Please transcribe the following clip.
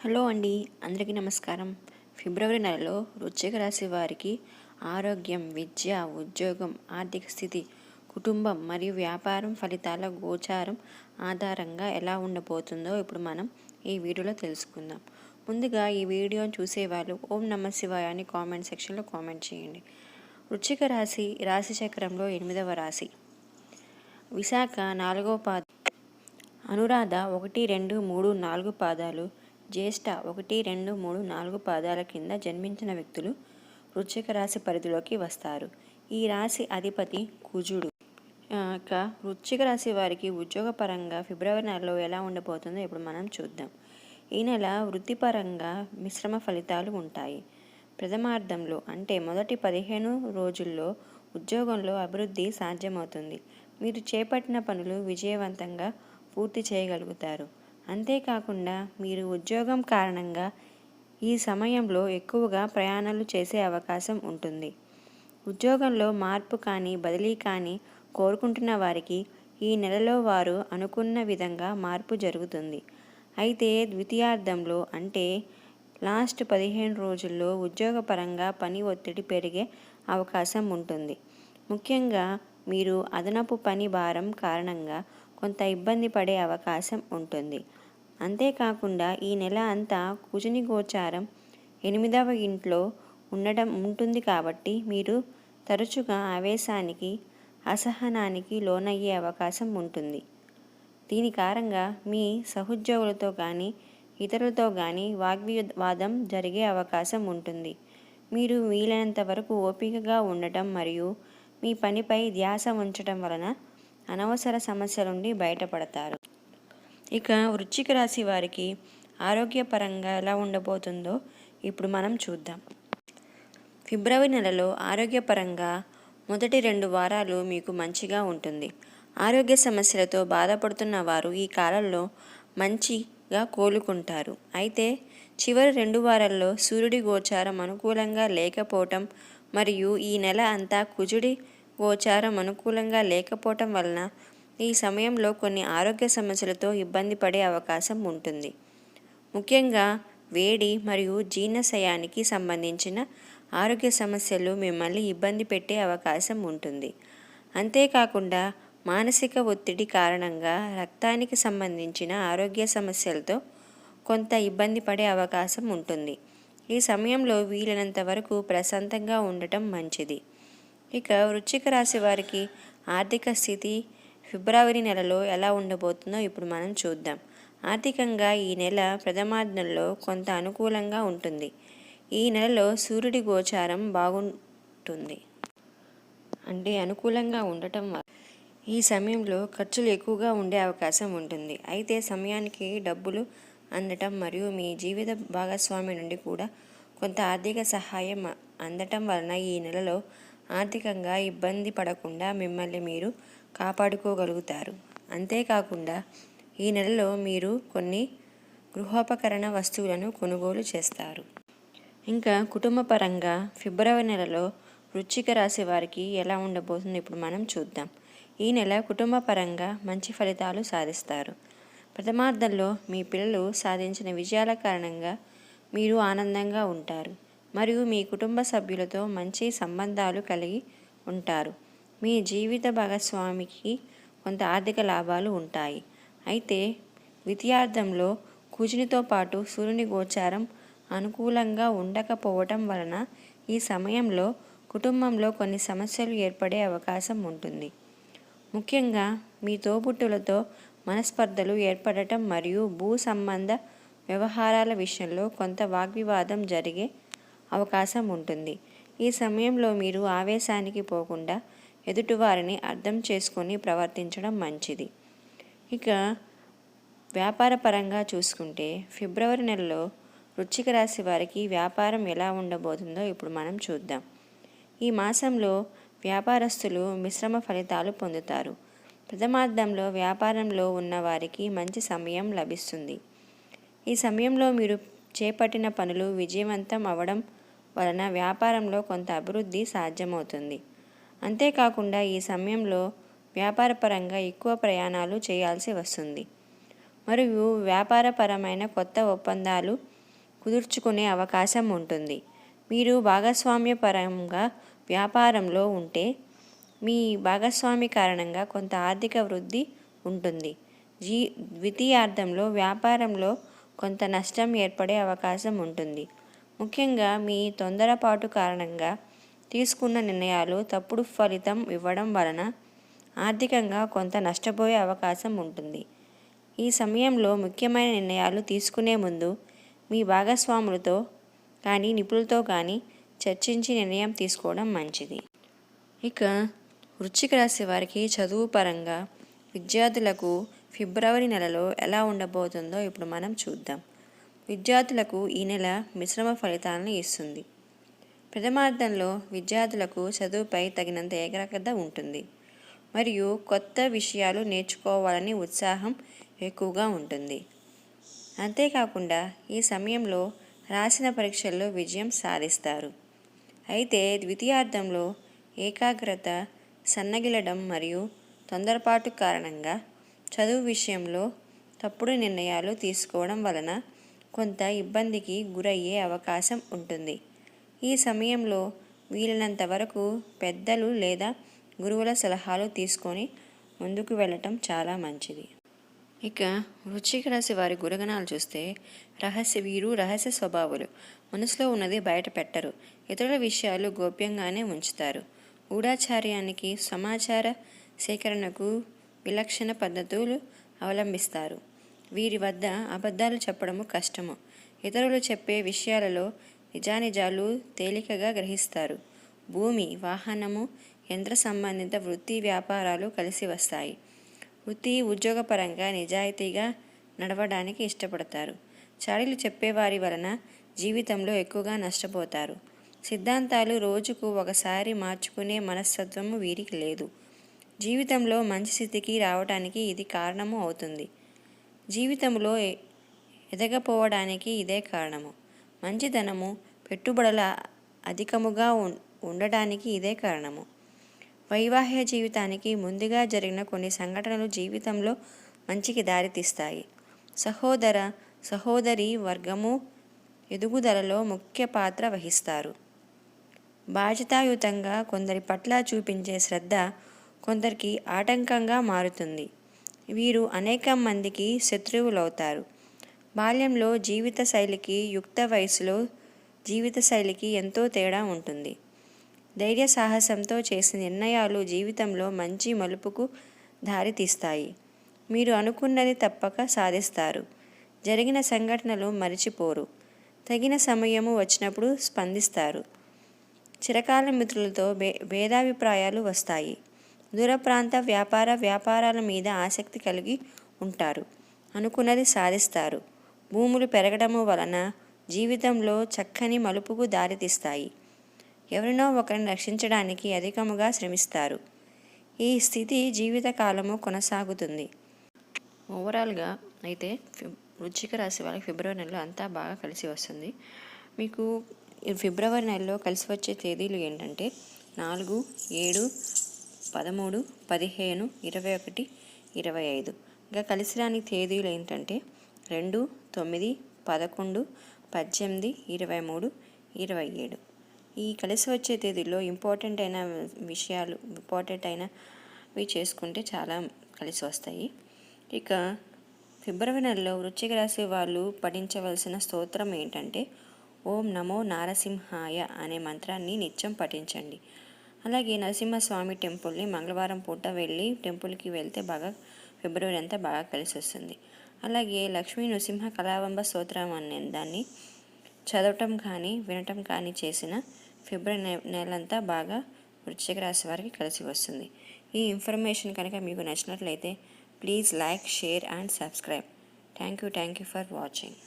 Hello అండి అందరికీ నమస్కారం. ఫిబ్రవరి నెలలో వృశ్చిక రాశి వారికి ఆరోగ్యం విద్య ఉద్యోగం ఆర్థిక స్థితి కుటుంబం మరియు వ్యాపారం ఫలితాల గోచారం ఆధారంగా ఎలా ఉండబోతుందో ఇప్పుడు మనం ఈ వీడియోలో తెలుసుకుందాం. ముందుగా ఈ వీడియోని చూసేవాళ్ళు ఓం నమ శివాయ అని కామెంట్ సెక్షన్లో కామెంట్ చేయండి. వృశ్చిక రాశి రాశి చక్రంలో ఎనిమిదవ రాశి. విశాఖ నాలుగవ పాద అనురాధ ఒకటి రెండు మూడు నాలుగు పాదాలు జ్యేష్ఠ ఒకటి రెండు మూడు నాలుగు పాదాల కింద జన్మించిన వ్యక్తులు వృశ్చిక రాశి పరిధిలోకి వస్తారు. ఈ రాశి అధిపతి కుజుడు. ఇక వృశ్చిక రాశి వారికి ఉద్యోగపరంగా ఫిబ్రవరి నెలలో ఎలా ఉండబోతుందో ఇప్పుడు మనం చూద్దాం. ఈ నెల వృత్తిపరంగా మిశ్రమ ఫలితాలు ఉంటాయి. ప్రథమార్థంలో అంటే మొదటి పదిహేను రోజుల్లో ఉద్యోగంలో అభివృద్ధి సాధ్యమవుతుంది. మీరు చేపట్టిన పనులు విజయవంతంగా పూర్తి చేయగలుగుతారు. అంతేకాకుండా మీరు ఉద్యోగం కారణంగా ఈ సమయంలో ఎక్కువగా ప్రయాణాలు చేసే అవకాశం ఉంటుంది. ఉద్యోగంలో మార్పు కానీ బదిలీ కానీ కోరుకుంటున్న వారికి ఈ నెలలో వారు అనుకున్న విధంగా మార్పు జరుగుతుంది. అయితే ద్వితీయార్థంలో అంటే లాస్ట్ పదిహేను రోజుల్లో ఉద్యోగపరంగా పని ఒత్తిడి పెరిగే అవకాశం ఉంటుంది. ముఖ్యంగా మీరు అదనపు పని భారం కారణంగా కొంత ఇబ్బంది పడే అవకాశం ఉంటుంది. అంతేకాకుండా ఈ నెల అంతా కుజుని గోచారం ఎనిమిదవ ఇంట్లో ఉండడం ఉంటుంది కాబట్టి మీరు తరచుగా ఆవేశానికి అసహనానికి లోనయ్యే అవకాశం ఉంటుంది. దీని కారంగా మీ సహోద్యోగులతో కానీ ఇతరులతో కానీ వాగ్వివాదం జరిగే అవకాశం ఉంటుంది. మీరు వీలైనంత వరకు ఓపికగా ఉండటం మరియు మీ పనిపై ధ్యాస ఉంచడం వలన అనవసర సమస్యల నుండి బయటపడతారు. ఇక వృశ్చిక రాశి వారికి ఆరోగ్యపరంగా ఎలా ఉండబోతుందో ఇప్పుడు మనం చూద్దాం. ఫిబ్రవరి నెలలో ఆరోగ్యపరంగా మొదటి రెండు వారాలు మీకు మంచిగా ఉంటుంది. ఆరోగ్య సమస్యలతో బాధపడుతున్న వారు ఈ కాలంలో మంచిగా కోలుకుంటారు. అయితే చివరి రెండు వారాల్లో సూర్యుడి గోచారం అనుకూలంగా లేకపోవటం మరియు ఈ నెల అంతా కుజుడి గోచారం అనుకూలంగా లేకపోవటం వలన ఈ సమయంలో కొన్ని ఆరోగ్య సమస్యలతో ఇబ్బంది పడే అవకాశం ఉంటుంది. ముఖ్యంగా వేడి మరియు జీర్ణశయానికి సంబంధించిన ఆరోగ్య సమస్యలు మిమ్మల్ని ఇబ్బంది పెట్టే అవకాశం ఉంటుంది. అంతేకాకుండా మానసిక ఒత్తిడి కారణంగా రక్తానికి సంబంధించిన ఆరోగ్య సమస్యలతో కొంత ఇబ్బంది పడే అవకాశం ఉంటుంది. ఈ సమయంలో వీలైనంత వరకు ప్రశాంతంగా ఉండటం మంచిది. ఇక వృశ్చిక రాశి వారికి ఆర్థిక స్థితి ఫిబ్రవరి నెలలో ఎలా ఉండబోతుందో ఇప్పుడు మనం చూద్దాం. ఆర్థికంగా ఈ నెల ప్రథమార్థంలో కొంత అనుకూలంగా ఉంటుంది. ఈ నెలలో సూర్యుడి గోచారం బాగుంటుంది. అంటే అనుకూలంగా ఉండటం వల్ల ఈ సమయంలో ఖర్చులు ఎక్కువగా ఉండే అవకాశం ఉంటుంది. అయితే సమయానికి డబ్బులు అందటం మరియు మీ జీవిత భాగస్వామి నుండి కూడా కొంత ఆర్థిక సహాయం అందటం వలన ఈ నెలలో ఆర్థికంగా ఇబ్బంది పడకుండా మిమ్మల్ని మీరు కాపాడుకోగలుగుతారు. అంతేకాకుండా ఈ నెలలో మీరు కొన్ని గృహోపకరణ వస్తువులను కొనుగోలు చేస్తారు. ఇంకా కుటుంబ పరంగా ఫిబ్రవరి నెలలో వృచ్చిక రాశి వారికి ఎలా ఉండబోతుందో ఇప్పుడు మనం చూద్దాం. ఈ నెల కుటుంబ పరంగా మంచి ఫలితాలు సాధిస్తారు. ప్రథమార్థంలో మీ పిల్లలు సాధించిన విజయాల కారణంగా మీరు ఆనందంగా ఉంటారు. మరియు మీ కుటుంబ సభ్యులతో మంచి సంబంధాలు కలిగి ఉంటారు. మీ జీవిత భాగస్వామికి కొంత ఆర్థిక లాభాలు ఉంటాయి. అయితే ద్వితీయార్థంలో కుజునితో పాటు సూర్యుని గోచారం అనుకూలంగా ఉండకపోవటం వలన ఈ సమయంలో కుటుంబంలో కొన్ని సమస్యలు ఏర్పడే అవకాశం ఉంటుంది. ముఖ్యంగా మీ తోబుట్టులతో మనస్పర్ధలు ఏర్పడటం మరియు భూ సంబంధ వ్యవహారాల విషయంలో కొంత వాగ్వివాదం జరిగే అవకాశం ఉంటుంది. ఈ సమయంలో మీరు ఆవేశానికి పోకుండా ఎదుటివారిని అర్థం చేసుకొని ప్రవర్తించడం మంచిది. ఇక వ్యాపార పరంగా చూసుకుంటే ఫిబ్రవరి నెలలో వృచ్చిక రాశి వారికి వ్యాపారం ఎలా ఉండబోతుందో ఇప్పుడు మనం చూద్దాం. ఈ మాసంలో వ్యాపారస్తులు మిశ్రమ ఫలితాలు పొందుతారు. ప్రథమార్థంలో వ్యాపారంలో ఉన్న వారికి మంచి సమయం లభిస్తుంది. ఈ సమయంలో మీరు చేపట్టిన పనులు విజయవంతం అవ్వడం వలన వ్యాపారంలో కొంత అభివృద్ధి సాధ్యమవుతుంది. అంతేకాకుండా ఈ సమయంలో వ్యాపారపరంగా ఎక్కువ ప్రయాణాలు చేయాల్సి వస్తుంది. మరియు వ్యాపారపరమైన కొత్త ఒప్పందాలు కుదుర్చుకునే అవకాశం ఉంటుంది. మీరు భాగస్వామ్యపరంగా వ్యాపారంలో ఉంటే మీ భాగస్వామి కారణంగా కొంత ఆర్థిక వృద్ధి ఉంటుంది. జీ ద్వితీయార్థంలో వ్యాపారంలో కొంత నష్టం ఏర్పడే అవకాశం ఉంటుంది. ముఖ్యంగా మీ తొందరపాటు కారణంగా తీసుకున్న నిర్ణయాలు తప్పుడు ఫలితం ఇవ్వడం వలన ఆర్థికంగా కొంత నష్టపోయే అవకాశం ఉంటుంది. ఈ సమయంలో ముఖ్యమైన నిర్ణయాలు తీసుకునే ముందు మీ భాగస్వాములతో కానీ నిపుణులతో కానీ చర్చించి నిర్ణయం తీసుకోవడం మంచిది. ఇక వృశ్చిక రాశి వారికి చదువు పరంగా విద్యార్థులకు ఫిబ్రవరి నెలలో ఎలా ఉండబోతుందో ఇప్పుడు మనం చూద్దాం. విద్యార్థులకు ఈ నెల మిశ్రమ ఫలితాలను ఇస్తుంది. ప్రథమార్థంలో విద్యార్థులకు చదువుపై తగినంత ఏకాగ్రత ఉంటుంది. మరియు కొత్త విషయాలు నేర్చుకోవాలని ఉత్సాహం ఎక్కువగా ఉంటుంది. అంతేకాకుండా ఈ సమయంలో రాసిన పరీక్షల్లో విజయం సాధిస్తారు. అయితే ద్వితీయార్థంలో ఏకాగ్రత సన్నగిలడం మరియు తొందరపాటు కారణంగా చదువు విషయంలో తప్పుడు నిర్ణయాలు తీసుకోవడం వలన కొంత ఇబ్బందికి గురయ్యే అవకాశం ఉంటుంది. ఈ సమయంలో వీలైనంత వరకు పెద్దలు లేదా గురువుల సలహాలు తీసుకొని ముందుకు వెళ్ళటం చాలా మంచిది. ఇక వృశ్చిక రాశి వారి గుణగణాలు చూస్తే రహస్య వీరు రహస్య స్వభావులు. మనసులో ఉన్నది బయట పెట్టరు ఇతరుల విషయాలు గోప్యంగానే ఉంచుతారు. గూఢాచార్యానికి సమాచార సేకరణకు విలక్షణ పద్ధతులు అవలంబిస్తారు. వీరి వద్ద అబద్ధాలు చెప్పడము కష్టము. ఇతరులు చెప్పే విషయాలలో నిజానిజాలు తేలికగా గ్రహిస్తారు. భూమి వాహనము యంత్ర సంబంధిత వృత్తి వ్యాపారాలు కలిసి వస్తాయి. వృత్తి ఉద్యోగపరంగా నిజాయితీగా నడవడానికి ఇష్టపడతారు. చాడీలు చెప్పేవారి వలన జీవితంలో ఎక్కువగా నష్టపోతారు. సిద్ధాంతాలు రోజుకు ఒకసారి మార్చుకునే మనస్తత్వము వీరికి లేదు. జీవితంలో మంచి స్థితికి రావడానికి ఇది కారణము అవుతుంది. జీవితంలో ఎదగపోవడానికి ఇదే కారణము. మంచితనము పెట్టుబడుల అధికముగా ఉండడానికి ఇదే కారణము. వైవాహిక జీవితానికి ముందుగా జరిగిన కొన్ని సంఘటనలు జీవితంలో మంచికి దారితీస్తాయి. సహోదర సహోదరి వర్గము ఎదుగుదలలో ముఖ్య పాత్ర వహిస్తారు. బాధ్యతాయుతంగా కొందరి పట్ల చూపించే శ్రద్ధ కొందరికి ఆటంకంగా మారుతుంది. వీరు అనేక మందికి శత్రువులవుతారు. బాల్యంలో జీవిత శైలికి యుక్త వయసులో జీవిత శైలికి ఎంతో తేడా ఉంటుంది. ధైర్య సాహసంతో చేసిన నిర్ణయాలు జీవితంలో మంచి మలుపుకు దారితీస్తాయి. మీరు అనుకున్నది తప్పక సాధిస్తారు. జరిగిన సంఘటనలు మరిచిపోరు. తగిన సమయము వచ్చినప్పుడు స్పందిస్తారు. చిరకాల మిత్రులతో భే భేదాభిప్రాయాలు వస్తాయి. దూర ప్రాంత వ్యాపార వ్యాపారాల మీద ఆసక్తి కలిగి ఉంటారు. అనుకున్నది సాధిస్తారు. భూములు పెరగడము వలన జీవితంలో చక్కని మలుపుకు దారితీస్తాయి. ఎవరినో ఒకరిని రక్షించడానికి అధికముగా శ్రమిస్తారు. ఈ స్థితి జీవితకాలము కొనసాగుతుంది. ఓవరాల్గా అయితే వృచ్చిక రాశి వాళ్ళకి ఫిబ్రవరి నెలలో అంతా బాగా కలిసి వస్తుంది. మీకు ఫిబ్రవరి నెలలో కలిసి వచ్చే తేదీలు ఏంటంటే నాలుగు ఏడు పదమూడు పదిహేను ఇరవై ఒకటి ఇరవై ఐదు. ఇంకా కలిసి రాని తేదీలు ఏంటంటే రెండు తొమ్మిది పదకొండు పద్దెనిమిది ఇరవై మూడు ఇరవై ఏడు. ఈ కలిసి వచ్చే తేదీలో ఇంపార్టెంట్ అయిన విషయాలు ఇంపార్టెంట్ అయినవి చేసుకుంటే చాలా కలిసి వస్తాయి ఇక ఫిబ్రవరి నెలలో వృశ్చిక రాశి వాళ్ళు పఠించవలసిన స్తోత్రం ఏంటంటే ఓం నమో నారసింహాయ అనే మంత్రాన్ని నిత్యం పఠించండి. అలాగే నరసింహస్వామి టెంపుల్ని మంగళవారం పూట వెళ్ళి టెంపుల్కి వెళ్తే బాగా ఫిబ్రవరి అంతా బాగా కలిసి వస్తుంది అలాగే లక్ష్మీ నృసింహ కళావంబ స్తోత్రం అనే దాన్ని చదవటం కానీ వినటం కానీ చేసిన ఫిబ్రవరి నెలంతా బాగా వృశ్చిక రాశి వారికి కలిసి వస్తుంది. ఈ ఇన్ఫర్మేషన్ కనుక మీకు నచ్చినట్లయితే please like share and subscribe. Thank you thank you for watching.